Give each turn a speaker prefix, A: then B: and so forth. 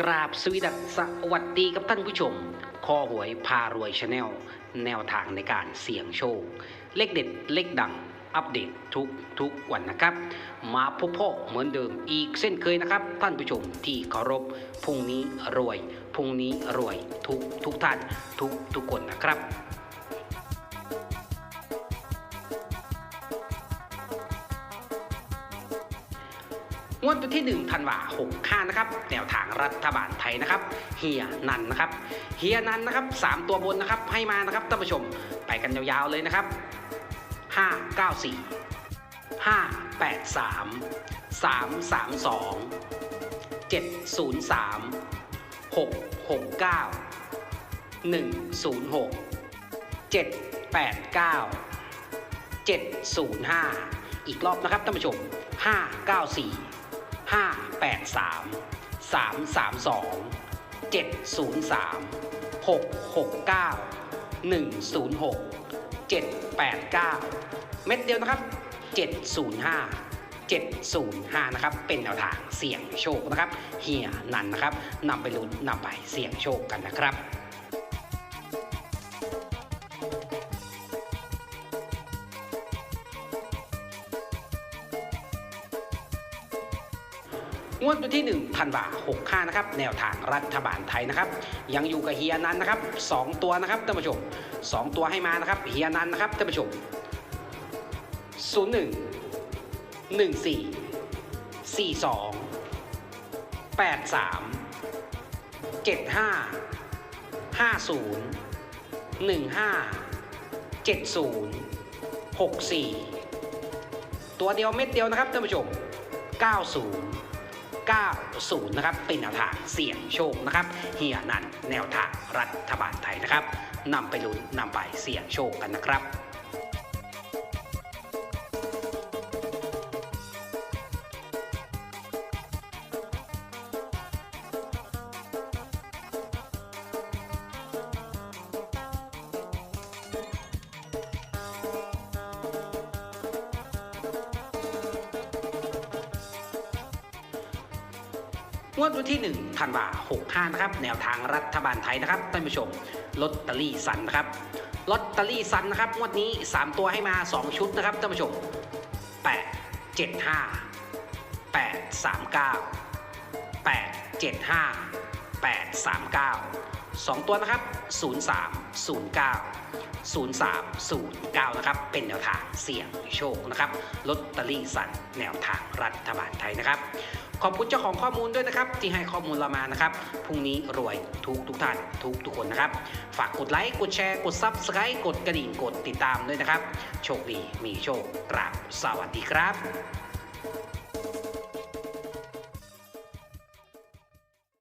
A: กราบสวีดัสสวัสดีกับท่านผู้ชมคอหวยพารวยชาแนล แนวทางในการเสี่ยงโชค เลขเด็ดเลขดัง อัปเดตทุกทุกวันนะครับ มาพบพ่อเหมือนเดิมอีกเส้นเคยนะครับ ท่านผู้ชมที่เคารพพรุ่งนี้รวยพรุ่งนี้รวยทุกทุกท่านทุกทุกคนนะครับ งวดวันที่ 1 ธันวาหกห้านะครับ แนวทางรัฐบาลไทยนะครับ เฮียนันนะครับ เฮียนันนะครับสามตัวบนนะครับ ให้มานะครับท่านผู้ชม ไปกันยาวๆเลยนะครับ 594 583 332 703 669 106 789 705 อีกรอบนะครับท่านผู้ชม 594 583 332 703 669 106 789 เม็ดเดียวนะครับ 705 705 นะครับ เป็นแนวทางเสี่ยงโชคนะครับ เฮียนันนะครับนำไปลุ้นนำไปเสี่ยงโชคกันนะครับ งวดวันที่ 1 ธันวา65นะครับ แนวทางรัฐบาลไทยนะครับ ยังอยู่กับเฮียนันนะครับ 2 ตัวนะครับท่านผู้ชม 2 ตัวให้มานะครับเฮียนันนะครับท่านผู้ชม 01 14 42 83 75 50 15 70 64 ตัวเดียวเม็ดเดียวนะครับท่านผู้ชม 90 90 นะครับ เป็นแนวทางเสี่ยงโชคนะครับ เฮียนันแนวทางรัฐบาลไทยนะครับนำไปลุ้นนำไปเสี่ยงโชคกันนะครับ งวดวันที่1ธันวา65นะครับ แนวทางรัฐบาลไทยนะครับท่านผู้ชมลอตเตอรี่สันนะครับลอตเตอรี่สันนะครับงวดนี้ 3 ตัวให้มา 2 ชุดนะครับท่านผู้ชม 8 7 5 8 3 9 8 7 5 8 3 9 2 ตัวนะครับ 03 09 0309 นะครับ เป็นแนวทางเสี่ยงโชคนะครับลอตเตอรี่สันแนวทางรัฐบาลไทยนะครับ ขอบคุณเจ้าของข้อมูลด้วยนะครับ ที่ให้ข้อมูลเรามานะครับพรุ่งนี้รวยทุกทุกท่านทุกทุกคนนะครับ ฝากกดไลค์กดแชร์กดซับสไครต์กดกระดิ่งกดติดตามด้วยนะครับ โชคดีมีโชคกราบสวัสดีครับ